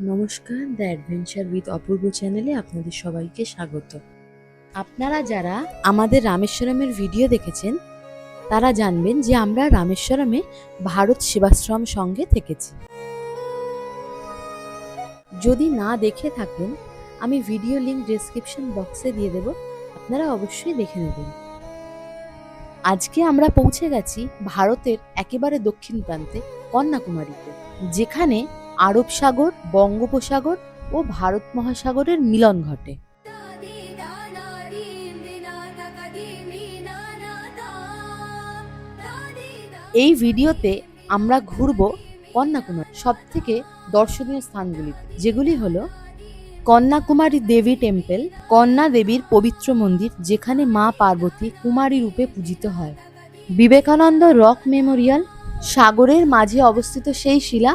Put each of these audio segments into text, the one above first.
নমস্কার, the adventure with অপূর্ব চ্যানেলে আপনাদের সবাইকে স্বাগত। আপনারা যারা আমাদের রামেশ্বরমের ভিডিও দেখেছেন, তারা জানবেন যে আমরা রামেশ্বরমে ভারত সেবাশ্রম সঙ্গে থেকেছি। যদি না দেখে থাকেন, আমি ভিডিও লিঙ্ক ডেসক্রিপশন বক্সে দিয়ে দেব, আপনারা অবশ্যই দেখে নেবেন। আজকে আমরা পৌঁছে গেছি ভারতের একেবারে দক্ষিণ প্রান্তে কন্যাকুমারীতে, যেখানে আরব সাগর, বঙ্গোপসাগর ও ভারত মহাসাগরের মিলন ঘটে। এই ভিডিওতে আমরা ঘুরব কন্যাকুমারী সব থেকে দর্শনীয় স্থানগুলি যেগুলি হলো কন্যাকুমারী দেবী টেম্পল, কন্যা দেবীর পবিত্র মন্দির, যেখানে মা পার্বতী কুমারী রূপে পূজিত হয়। বিবেকানন্দ রক মেমোরিয়াল, সাগরের মাঝে অবস্থিত সেই শিলা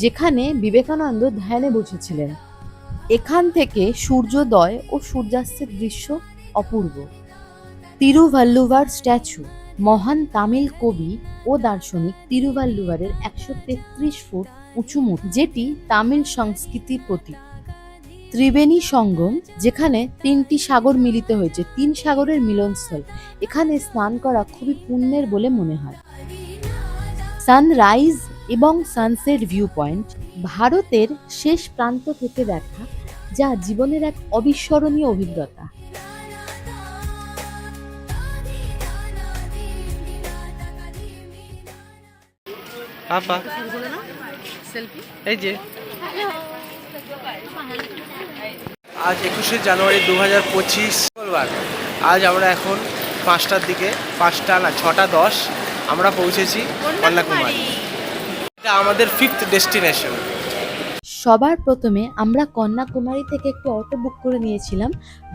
যেখানে বিবেকানন্দ ধ্যানে বসেছিলেন। এখান থেকে সূর্যোদয় ও সূর্যাস্তের দৃশ্য অপূর্ব। তিরুভাল্লুভার স্ট্যাচু, মহান তামিল কবি ও দার্শনিক তিরুভাল্লুভারের একশো তেত্রিশ ফুট উঁচু মূর্তি, যেটি তামিল সংস্কৃতির প্রতীক। ত্রিবেণী সঙ্গম, যেখানে তিনটি সাগর মিলিত হয়েছে, তিন সাগরের মিলনস্থল। এখানে স্নান করা খুবই পুণ্যের বলে মনে হয়। সানরাইজ এবং সানসেট ভিউ পয়েন্ট ভারতের শেষ প্রান্ত থেকে দেখা যা জীবনের এক অবিস্মরণীয় অভিজ্ঞতা। এই যে। আজ একুশে জানুয়ারি দু হাজার পঁচিশ মঙ্গলবার। আজ আমরা এখন পাঁচটার দিকে পাঁচটা না ছটা দশ আমরা পৌঁছেছি কন্যাকুমারী। এটা আমাদের ফিফথ ডেস্টিনেশন সবার প্রথমে আমরা কন্যাকুমারী থেকে একটি অটো বুক করে নিয়েছিলাম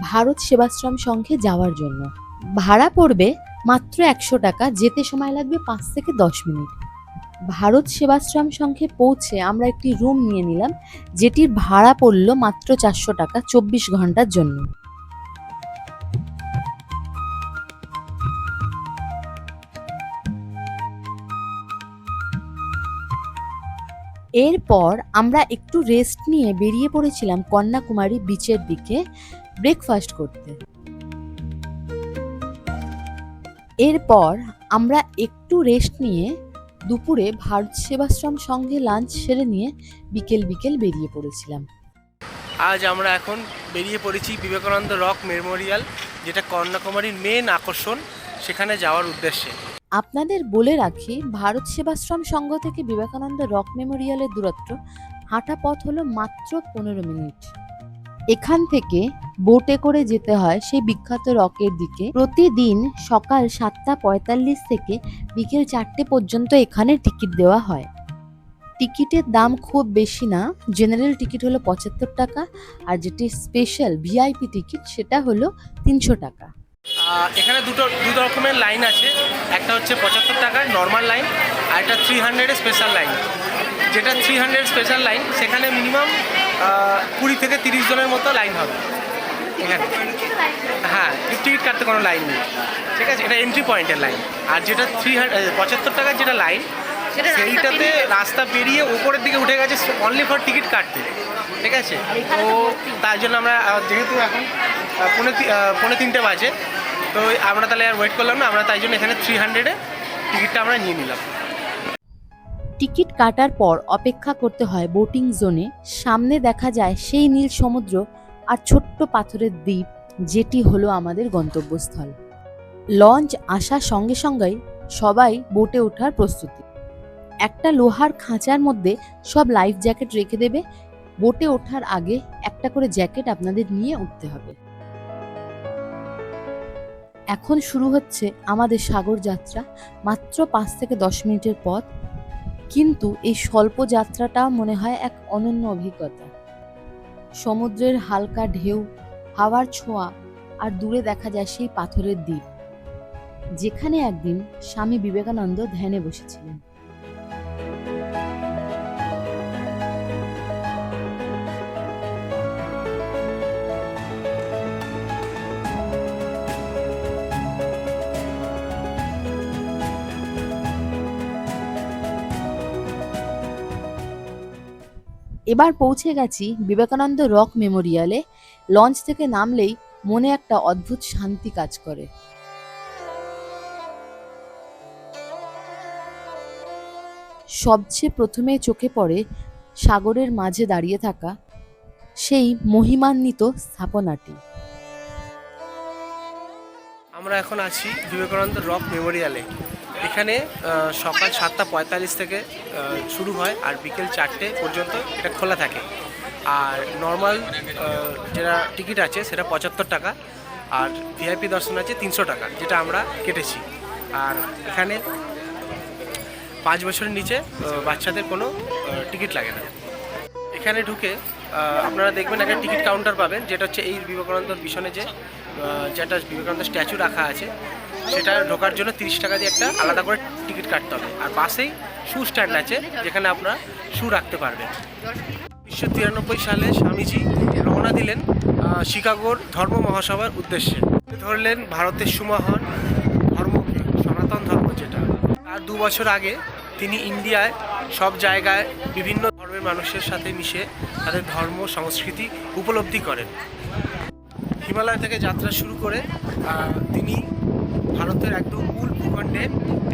ভারত সেবাশ্রম সংঘে যাওয়ার জন্য। ভাড়া পড়বে মাত্র একশো টাকা, যেতে সময় লাগবে পাঁচ থেকে দশ মিনিট। ভারত সেবাশ্রম সংঘে পৌঁছে আমরা একটি রুম নিয়ে নিলাম, যেটির ভাড়া পড়ল মাত্র চারশো টাকা, চব্বিশ ঘণ্টার জন্য। এরপর আমরা একটু রেস্ট নিয়ে বেরিয়ে পড়েছিলাম কন্যাকুমারী বিচের দিকে ব্রেকফাস্ট করতে। এরপর আমরা একটু রেস্ট নিয়ে দুপুরে ভারত সেবাশ্রম সঙ্গে লাঞ্চ সেরে নিয়ে বিকেল বিকেল বেরিয়ে পড়েছিলাম। আজ আমরা এখন বেরিয়ে পড়েছি বিবেকানন্দ রক মেমোরিয়াল, যেটা কন্যাকুমারীর মেন আকর্ষণ সেখানে যাওয়ার উদ্দেশ্যে। আপনাদের বলে রাখি, ভারত সেবাশ্রম সংঘ থেকে বিবেকানন্দ রক মেমোরিয়ালের দূরত্ব হাঁটা পথ হলো মাত্র পনেরো মিনিট। এখান থেকে বোটে করে যেতে হয় সেই বিখ্যাত রকের দিকে। প্রতিদিন সকাল সাতটা পঁয়তাল্লিশ থেকে বিকেল চারটে পর্যন্ত এখানে টিকিট দেওয়া হয়। টিকিটের দাম খুব বেশি না, জেনারেল টিকিট হলো পঁচাত্তর টাকা আর যেটি স্পেশাল ভিআইপি টিকিট সেটা হলো তিনশো টাকা। এখানে দুটো দুটো রকমের লাইন আছে। একটা হচ্ছে পঁচাত্তর টাকার নর্মাল লাইন আর একটা থ্রি হান্ড্রেডের স্পেশাল লাইন যেটা থ্রি হান্ড্রেড স্পেশাল লাইন সেখানে মিনিমাম কুড়ি থেকে তিরিশ জনের মতো লাইন হবে। এখানে। হ্যাঁ টিকিট কাটতে কোনো লাইন নেই। ঠিক আছে? এটা এন্ট্রি পয়েন্টের লাইন আর যেটা থ্রি পঁচাত্তর টাকার যেটা লাইন সেইটাতে রাস্তা পেরিয়ে উপরের দিকে উঠে গেছে অনলি ফর টিকিট কাটতে। ঠিক আছে? তো তার জন্য আমরা যেহেতু এখন পৌনে পৌনে তিনটে বাজে তো আমরা তাহলে আর ওয়েট করলাম না, আমরা তাই জন্য এখানে থ্রি হান্ড্রেডে টিকিটটা আমরা নিয়ে নিলাম। টিকিট কাটার পর অপেক্ষা করতে হয় বোটিং জোনে সামনে দেখা যায় সেই নীল সমুদ্র আর ছোট্ট পাথরের দ্বীপ, যেটি হলো আমাদের গন্তব্যস্থল। লঞ্চ আসার সঙ্গে সঙ্গেই সবাই বোটে ওঠার প্রস্তুতি। একটা লোহার খাঁচার মধ্যে সব লাইফ জ্যাকেট রেখে দেবে। বোটে ওঠার আগে একটা করে জ্যাকেট আপনাদের নিয়ে উঠতে হবে। এখন শুরু হচ্ছে আমাদের সাগর যাত্রা, মাত্র পাঁচ থেকে দশ মিনিটের পথ। কিন্তু এই স্বল্প যাত্রাটা মনে হয় এক অনন্য অভিজ্ঞতা। সমুদ্রের হালকা ঢেউ, হাওয়ার ছোঁয়া আর দূরে দেখা যায় সেই পাথরের দ্বীপ। যেখানে একদিন স্বামী বিবেকানন্দ ধ্যানে বসেছিলেন। এবার পৌঁছে গেছি বিবেকানন্দ রক মেমোরিয়ালে। লঞ্চ থেকে নামলেই মনে একটা অদ্ভুত শান্তি কাজ করে। সবচেয়ে প্রথমে চোখে পড়ে সাগরের মাঝে দাঁড়িয়ে থাকা সেই মহিমান্বিত স্থাপনাটি। আমরা এখন আছি বিবেকানন্দ রক মেমোরিয়ালে। এখানে সকাল সাতটা পঁয়তাল্লিশ থেকে শুরু হয় আর বিকেল চারটে পর্যন্ত এটা খোলা থাকে। আর নর্মাল যেটা টিকিট আছে সেটা পঁচাত্তর টাকা আর ভিআইপি দর্শন আছে তিনশো টাকা, যেটা আমরা কেটেছি। আর এখানে পাঁচ বছরের নিচে বাচ্চাদের কোনো টিকিট লাগে না। এখানে ঢুকে আপনারা দেখবেন একটা টিকিট কাউন্টার পাবেন, যেটা হচ্ছে এই বিবেকানন্দর পিছনে যে যেটা বিবেকানন্দ স্ট্যাচু রাখা আছে সেটা ঢোকার জন্য তিরিশ টাকা দিয়ে একটা আলাদা করে টিকিট কাটতে হবে। আর পাশেই শু স্ট্যান্ড আছে, যেখানে আপনারা শু রাখতে পারবেন। উনিশশো তিরানব্বই সালে স্বামীজি রওনা দিলেন শিকাগোর ধর্ম মহাসভার উদ্দেশ্যে। ধরলেন ভারতের সুমহান ধর্মকে সনাতন ধর্ম যেটা। আর দু বছর আগে তিনি ইন্ডিয়ায় সব জায়গায় বিভিন্ন ধর্মের মানুষের সাথে মিশে তাদের ধর্ম, সংস্কৃতি উপলব্ধি করেন। হিমালয় থেকে যাত্রা শুরু করে তিনি ভারতের একদম মূল ভূখণ্ডে,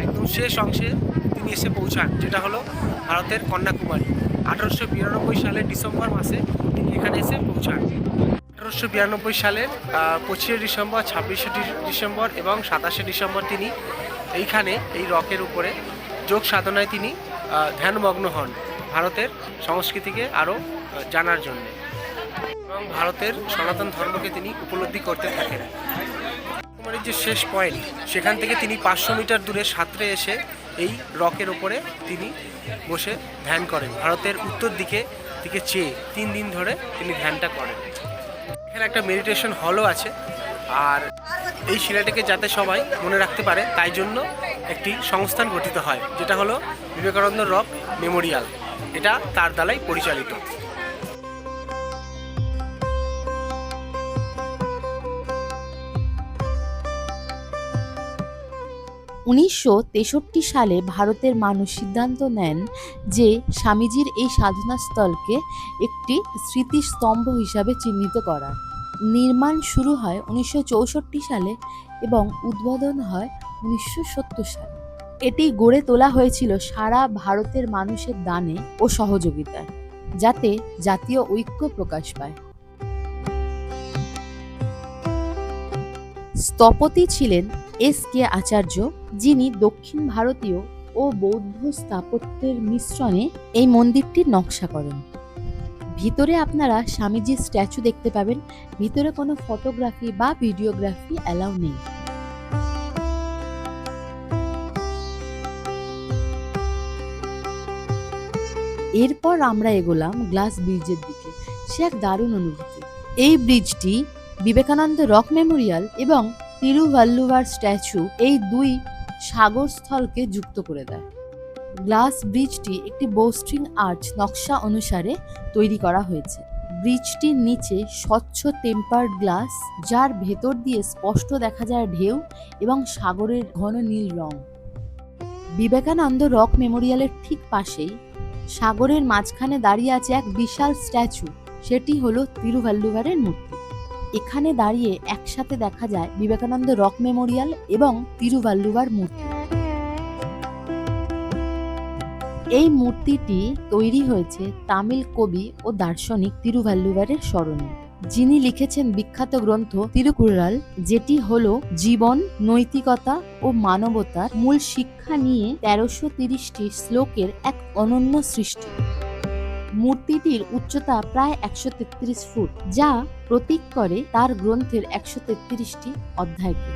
একদম শেষ অংশে তিনি এসে পৌঁছান, যেটা হলো ভারতের কন্যাকুমারী। আঠারোশো বিরানব্বই সালের ডিসেম্বর মাসে তিনি এখানে এসে পৌঁছান। আঠারোশো বিরানব্বই সালের পঁচিশে ডিসেম্বর, ছাব্বিশে ডিসেম্বর এবং সাতাশে ডিসেম্বর তিনি এইখানে এই রকের উপরে যোগ সাধনায় তিনি ধ্যানমগ্ন হন ভারতের সংস্কৃতিকে আরও জানার জন্য। এবং ভারতের সনাতন ধর্মকে তিনি উপলব্ধি করতে থাকেন। কুমারীর যে শেষ পয়েন্ট, সেখান থেকে তিনি পাঁচশো মিটার দূরে সাঁতরে এসে এই রকের ওপরে তিনি বসে ধ্যান করেন। ভারতের উত্তর দিকে দিকে চেয়ে তিন দিন ধরে তিনি ধ্যানটা করেন। এখানে একটা মেডিটেশন হলও আছে আর এই শিলাটাকে যাতে সবাই মনে রাখতে পারে, তাই জন্য একটি সংস্থান গঠিত হয়, যেটা হলো বিবেকানন্দ রক মেমোরিয়াল। এটা তার দ্বারাই পরিচালিত। উনিশশো তেষট্টি সালে ভারতের মানুষ সিদ্ধান্ত নেন যে স্বামীজির এই সাধনাস্থলকে একটি স্মৃতিস্তম্ভ হিসাবে চিহ্নিত করা। নির্মাণ শুরু হয় উনিশশো চৌষট্টি সালে এবং উদ্বোধন হয় উনিশশো সত্তর সালে। এটি গড়ে তোলা হয়েছিল সারা ভারতের মানুষের দানে ও সহযোগিতায়, যাতে জাতীয় ঐক্য প্রকাশ পায়। স্থপতি ছিলেন এস কে আচার্য, যিনি দক্ষিণ ভারতীয় ও বৌদ্ধ স্থাপত্যের মিশ্রণে এই মন্দিরটির নকশা করেন। ভিতরে আপনারা স্বামীজির স্ট্যাচু দেখতে পাবেন, ভিতরে কোনো ফটোগ্রাফি বা ভিডিওগ্রাফি অ্যালাউ নেই। এরপর আমরা এগোলাম গ্লাস ব্রিজের দিকে। সে এক দারুণ অনুভূতি। এই ব্রিজটি বিবেকানন্দ রক মেমোরিয়াল এবং তিরুভাল্লুভার স্ট্যাচু এই দুই সাগরস্থলকে যুক্ত করে দেয়। গ্লাস ব্রিজটি একটি বোস্ট্রিং আর্চ নকশা অনুসারে তৈরি করা হয়েছে। ব্রিজটির নিচে স্বচ্ছ টেম্পার্ড গ্লাস, যার ভেতর দিয়ে স্পষ্ট দেখা যায় ঢেউ এবং সাগরের ঘন নীল রং। বিবেকানন্দ রক মেমোরিয়ালের ঠিক পাশেই সাগরের মাঝখানে দাঁড়িয়ে আছে এক বিশাল স্ট্যাচু, সেটি হলো তিরুভাল্লুভারের মূর্তি। এখানে দাঁড়িয়ে একসাথে দেখা যায় বিবেকানন্দ রক মেমোরিয়াল এবং তিরুভাল্লুভার মূর্তি। এই মূর্তিটি তৈরি হয়েছে তামিল কবি ও দার্শনিক তিরুভাল্লুবারের স্মরণে। যিনি লিখেছেন বিখ্যাত গ্রন্থ তিরুকুরাল যেটি হল জীবন, নৈতিকতা ও মানবতার মূল শিক্ষা নিয়ে তেরোশো তিরিশটি শ্লোকের এক অনন্য সৃষ্টি। মূর্তিটির উচ্চতা প্রায় একশো তেত্রিশ ফুট, যা প্রতীক করে তার গ্রন্থের একশো তেত্রিশটি অধ্যায়কে।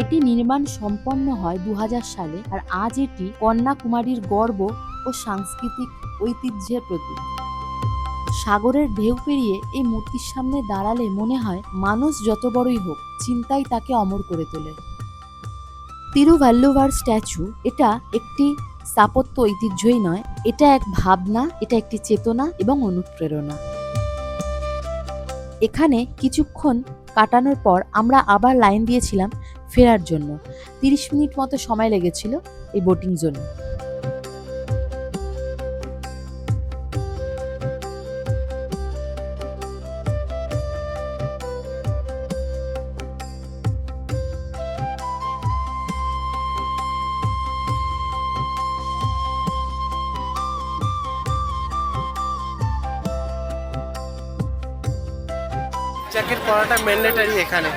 এটি নির্মাণ সম্পন্ন হয় দু সালে আর আজ এটি কন্যাকুমারীর গর্ব ও সাংস্কৃতিক ঐতিহ্যের প্রতীক। সাগরের ঢেউ পেরিয়ে এই মূর্তির সামনে দাঁড়ালে মনে হয় মানুষ যত বড়ই হোক, চিন্তাই তাকে অমর করে তোলে। তিরুভাল্লুভার স্ট্যাচু, এটা একটি স্থাপত্য ঐতিহ্যই নয়, এটা এক ভাবনা, এটা একটি চেতনা এবং অনুপ্রেরণা। এখানে কিছুক্ষণ কাটানোর পর আমরা আবার লাইন দিয়েছিলাম ফেরার জন্য। তিরিশ মিনিট মতো সময় লেগেছিল এই বোটিং জোনে। জ্যাকেট পরাটা ম্যান্ডেটারি এখানে।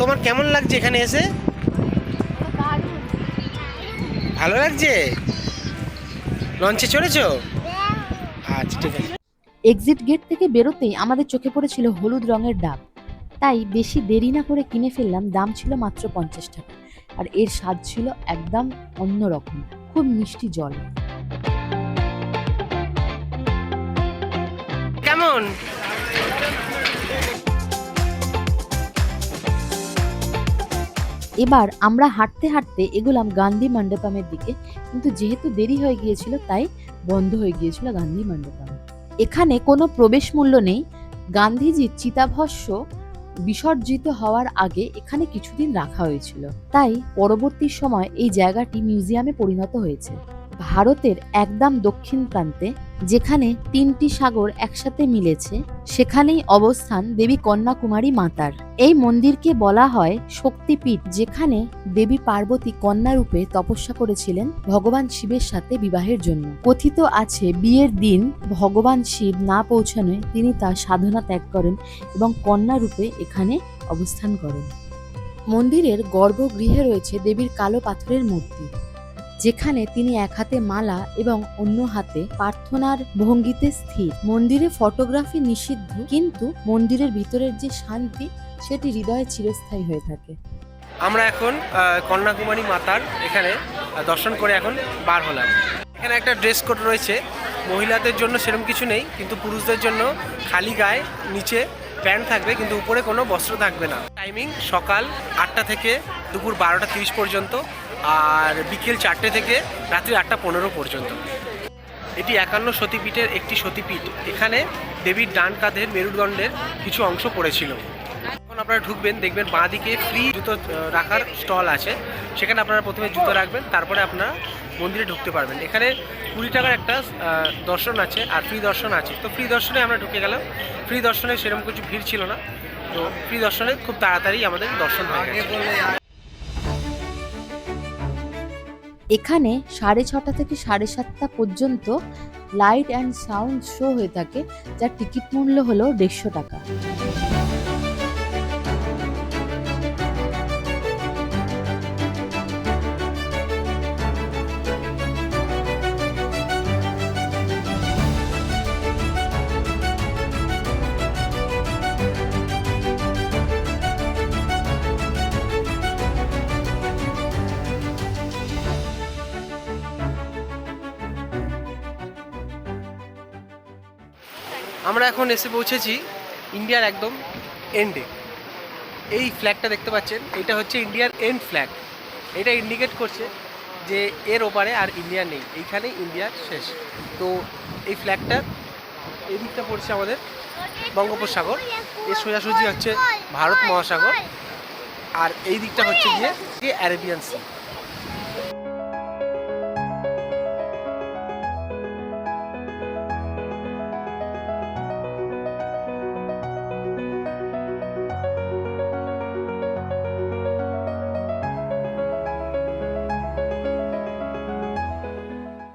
তোমার কেমন লাগছে এখানে এসে? ভালো লাগছে? লঞ্চে চড়েছো? আচ্ছা ঠিক আছে। এক্সিট গেট থেকে বেরোতেই আমাদের চোখে পড়েছিল হলুদ রঙের ডাব। তাই বেশি দেরি না করে কিনে ফেললাম। দাম ছিল মাত্র পঞ্চাশ টাকা। আর এর স্বাদ ছিল একদম অন্যরকম খুব মিষ্টি জল। কেমন? এবার আমরা হাঁটতে হাঁটতে এগুলাম গান্ধী মণ্ডপমের দিকে। কিন্তু যেহেতু দেরি হয়ে গিয়েছিল তাই বন্ধ হয়ে গিয়েছিল গান্ধী মণ্ডপম। এখানে কোনো প্রবেশ মূল্য নেই। গান্ধীজির চিতাভস্য বিসর্জিত হওয়ার আগে এখানে কিছুদিন রাখা হয়েছিল। তাই পরবর্তী সময় এই জায়গাটি মিউজিয়ামে পরিণত হয়েছে। ভারতের একদম দক্ষিণ প্রান্তে যেখানে তিনটি সাগর একসাথে মিলেছে, সেখানেই অবস্থান দেবী কন্যাকুমারী মাতার। এই মন্দিরকে বলা হয় শক্তিপীঠ, যেখানে দেবী পার্বতী কন্যা রূপে তপস্যা করেছিলেন ভগবান শিবের সাথে বিবাহের জন্য। কথিত আছে, বিয়ের দিন ভগবান শিব না পৌঁছানোয় তিনি তার সাধনা ত্যাগ করেন এবং কন্যা রূপে এখানে অবস্থান করেন। মন্দিরের গর্ভগৃহে রয়েছে দেবীর কালো পাথরের মূর্তি। যেখানে তিনি এক হাতে মালা এবং অন্য হাতে প্রার্থনার ভঙ্গিতে স্থির। মন্দিরে ফটোগ্রাফি নিষিদ্ধ, কিন্তু মন্দিরের ভিতরের যে শান্তি, সেটি হৃদয়ে চিরস্থায়ী হয়ে থাকে। আমরা এখন কন্যাকুমারী মাতার এখানে দর্শন করে এখন বার হলাম। এখানে একটা ড্রেস কোড রয়েছে। মহিলাদের জন্য সেরকম কিছু নেই, কিন্তু পুরুষদের জন্য খালি গায়ে নিচে প্যান্ট থাকবে, কিন্তু উপরে কোনো বস্ত্র থাকবে না। টাইমিং সকাল আটটা থেকে দুপুর বারোটা তিরিশ পর্যন্ত আর বিকেল চারটে থেকে রাত্রি আটটা পনেরো পর্যন্ত। এটি একান্ন সতীপীঠের একটি সতীপীঠ। এখানে দেবীর ডান কাঁধের মেরুদণ্ডের কিছু অংশ পড়েছিল। যখন আপনারা ঢুকবেন, দেখবেন বাঁ দিকে ফ্রি জুতো রাখার স্টল আছে। সেখানে আপনারা প্রথমে জুতো রাখবেন, তারপরে আপনারা মন্দিরে ঢুকতে পারবেন। এখানে কুড়ি টাকার একটা দর্শন আছে আর ফ্রি দর্শন আছে। তো ফ্রি দর্শনে আমরা ঢুকে গেলাম। ফ্রি দর্শনে সেরকম কিছু ভিড় ছিল না। তো ফ্রি দর্শনে খুব তাড়াতাড়ি আমাদের দর্শন হয়ে গেছে। এখানে সাড়ে ছটা থেকে সাড়ে সাতটা পর্যন্ত লাইট অ্যান্ড সাউন্ড শো হয়ে থাকে, যার টিকিট মূল্য হলো দেড়শো টাকা। আমরা এখন এসে পৌঁছেছি ইন্ডিয়ার একদম এন্ডে এই ফ্ল্যাগটা দেখতে পাচ্ছেন, এটা হচ্ছে ইন্ডিয়ার এন্ড ফ্ল্যাগ এটা ইন্ডিকেট করছে যে এর ওপারে আর ইন্ডিয়া নেই এইখানে ইন্ডিয়ার শেষ। তো এই ফ্ল্যাগটা এই দিকটা পড়ছে আমাদের বঙ্গোপসাগর, এর সোজাসুজি হচ্ছে ভারত মহাসাগর, আর এই দিকটা হচ্ছে গিয়ে অ্যারেবিয়ান সি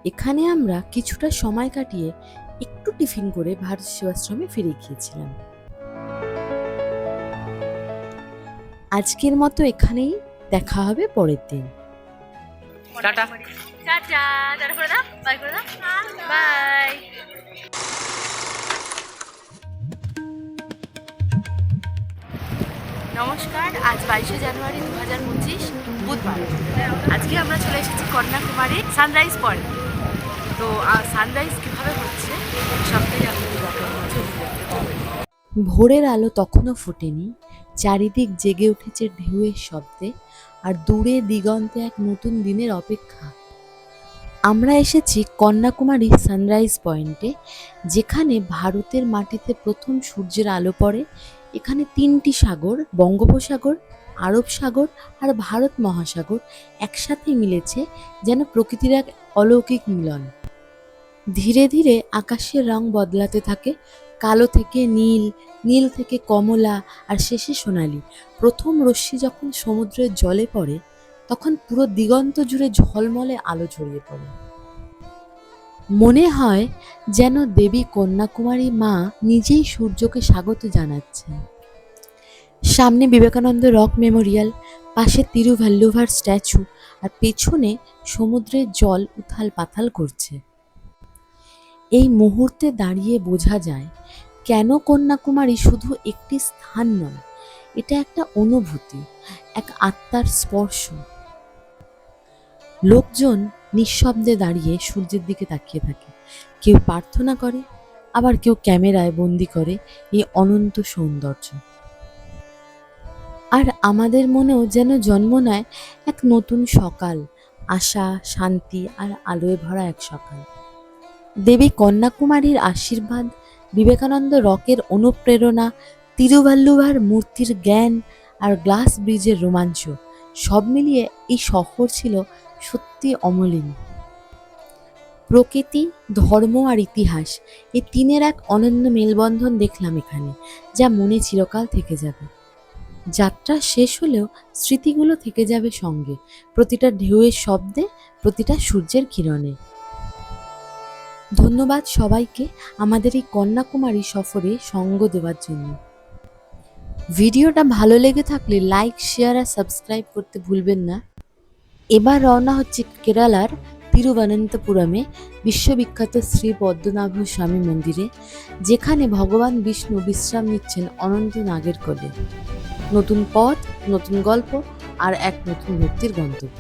এখানে আমরা কিছুটা সময় কাটিয়ে একটু টিফিন করে ভারত সেবাশ্রমে ফিরে গিয়েছিলাম। আজকের মতো এখানেই দেখা হবে পরের দিন। টাটা। টাটা। টাটা করে দাও। বাই করে দাও। বাই নমস্কার। আজ বাইশে জানুয়ারি দু হাজার পঁচিশ বুধবার। আজকে আমরা চলে এসেছি কন্যাকুমারী সানরাইজ পয়েন্ট তো সানরাইজ হচ্ছে? ভোরের আলো তখনও ফোটেনি, চারিদিক জেগে উঠেছে ঢেউয়ের শব্দে, আর দূরে দিগন্তে এক নতুন দিনের অপেক্ষা। আমরা এসেছি কন্যাকুমারী সানরাইজ পয়েন্টে যেখানে ভারতের মাটিতে প্রথম সূর্যের আলো পড়ে, এখানে তিনটি সাগর, বঙ্গোপসাগর, আরব সাগর আর ভারত মহাসাগর একসাথে মিলেছে যেন প্রকৃতির এক অলৌকিক মিলন। ধীরে ধীরে আকাশের রং বদলাতে থাকে। কালো থেকে নীল নীল থেকে কমলা আর শেষে সোনালি। প্রথম রশ্মি যখন সমুদ্রের জলে পড়ে, তখন পুরো দিগন্ত জুড়ে ঝলমলে আলো ছড়িয়ে পড়ে। মনে হয় যেন দেবী কন্যাকুমারী মা নিজেই সূর্যকে স্বাগত জানাচ্ছেন। সামনে বিবেকানন্দ রক মেমোরিয়াল, পাশে তিরুভাল্লুভার স্ট্যাচু আর পেছনে সমুদ্রের জল উথাল পাথাল করছে। এই মুহূর্তে দাঁড়িয়ে বোঝা যায়, কেন কন্যাকুমারী শুধু একটি স্থান নয়, এটা একটা অনুভূতি, এক আত্মার স্পর্শ। লোকজন নিঃশব্দে দাঁড়িয়ে সূর্যের দিকে তাকিয়ে থাকে। কেউ প্রার্থনা করে, আবার কেউ ক্যামেরায় বন্দি করে এই অনন্ত সৌন্দর্য। আর আমাদের মনেও যেন জন্ম নেয় এক নতুন সকাল, আশা, শান্তি আর আলোয় ভরা এক সকাল। দেবী কন্যাকুমারীর আশীর্বাদ, বিবেকানন্দ রকের অনুপ্রেরণা, তিরুভাল্লুভার মূর্তির জ্ঞান আর গ্লাস ব্রিজের রোমাঞ্চ, সব মিলিয়ে এই শহর ছিল সত্যি অমলিন। প্রকৃতি, ধর্ম আর ইতিহাস এই তিনের এক অনন্য মেলবন্ধন দেখলাম এখানে, যা মনে চিরকাল থেকে যাবে। যাত্রা শেষ হলেও স্মৃতিগুলো থেকে যাবে সঙ্গে, প্রতিটা ঢেউয়ের শব্দে, প্রতিটা সূর্যের কিরণে। ধন্যবাদ সবাইকে আমাদের এই কন্যাকুমারী সফরে সঙ্গ দেওয়ার জন্য। ভিডিওটা ভালো লেগে থাকলে লাইক শেয়ার আর সাবস্ক্রাইব করতে ভুলবেন না। এবার রওনা হচ্ছে কেরালার তিরুবনন্তপুরমে বিশ্ববিখ্যাত শ্রী পদ্মনাভ স্বামী মন্দিরে, যেখানে ভগবান বিষ্ণু বিশ্রাম নিচ্ছেন অনন্ত নাগের কোলে। নতুন পথ, নতুন গল্প আর এক নতুন ভক্তির গন্তব্য।